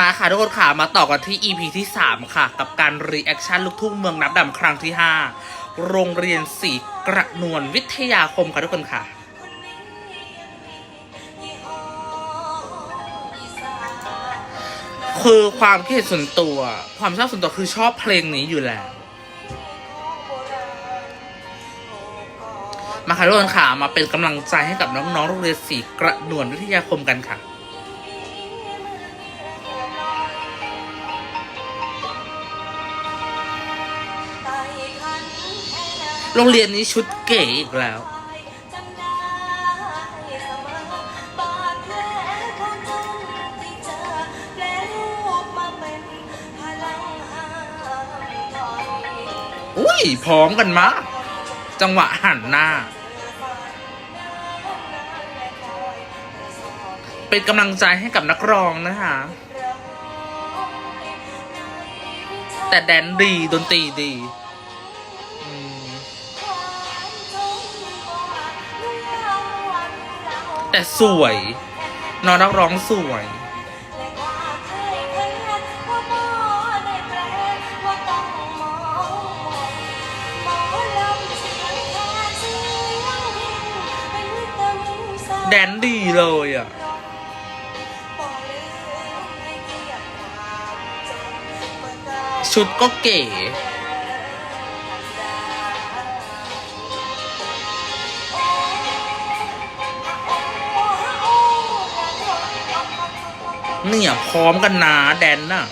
มาค่ะทุกคนค่ะมาต่อกันที่ EP ที่ 3 ค่ะ กับการรีแอคชั่นลูกทุ่งเมืองนับดำครั้งที่ 5 โรงเรียนสีกระนวลวิทยาคมค่ะทุกคนค่ะ คือความคิดส่วนตัว ความชอบส่วนตัวคือชอบเพลงนี้อยู่แล้ว มาค่ะทุกคนค่ะ มาเป็นกำลังใจให้กับน้องๆโรงเรียนสีกระนวลวิทยาคมกันค่ะ โรงเรียนนี้ชุดเก๋อีกแล้ว อุ้ย พร้อมกันมากจังหวะหันหน้า เป็นกำลังใจให้กับนักร้องนะคะ แต่แดนดี ดนตรีดี แต่สวยน้องนักร้องสวย แดนดีเลยอะชุดก็เก๋ เนี่ย พร้อมกันนะแดนน่ะ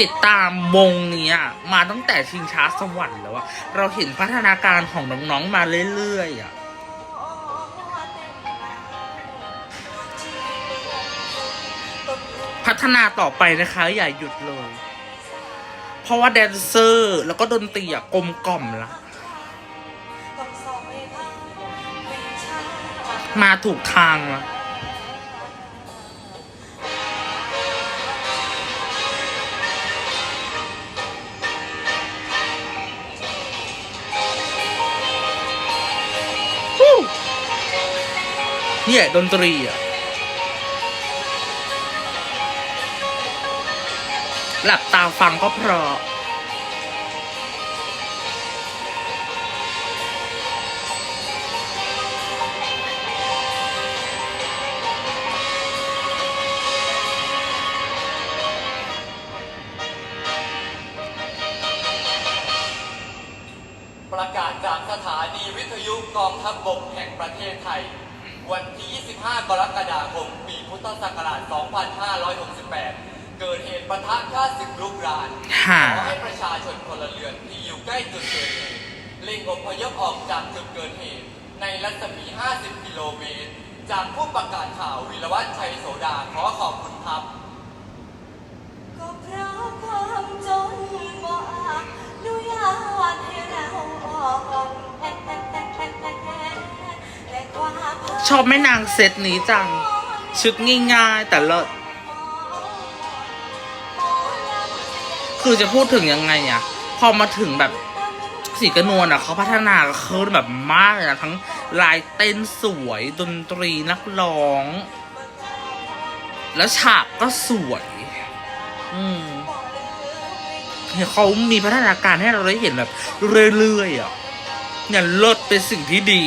ติดตามวงเนี้ยมาตั้งแต่ชิงช้าสวรรค์แล้วอะเราเห็นพัฒนาการของน้อง ๆ มาเรื่อย ๆอะ ฒนาต่อไปนะคะ อย่าหยุดเลย เพราะว่าแดนเซอร์ แล้วก็ดนตรีอะกลมกล่อมละมาถูกทางละเนี่ยดนตรีอะ หลับตาฟังก็เพราะประกาศจากสถานีวิทยุกองทัพบกแห่งประเทศไทย วันที่ 25 กรกฎาคม ปีพุทธศักราช 2568 เกิดเหตุปะทะฆ่าศึกรุกรานค่ะขอให้ประชาชนพลเรือนที่อยู่ใกล้จุดเกิดเหตุเร่งอพยพออกจากจุดเกิดเหตุ ในรัศมี 50 กิโลเมตร จากผู้ประกาศข่าววิรวัฒน์ชัยโสดาขอขอบคุณครับ ก็เพราะความจนบ่อาจอนุญาตให้เราออกและความ ชอบแม่นางเซตนี้จัง ชุดง่ายๆแต่เลิศ คือจะพูดถึงยังไงอะพอมาถึงแบบสีกระนวลอะเขาพัฒนาขึ้นแบบมากเลยนะทั้งลายเต้นสวยดนตรีนักร้อง แล้วฉากก็สวย อืมเขามีพัฒนาการให้เราได้เห็นแบบเรื่อยๆอะเนี่ยลิศเป็นสิ่งที่ดี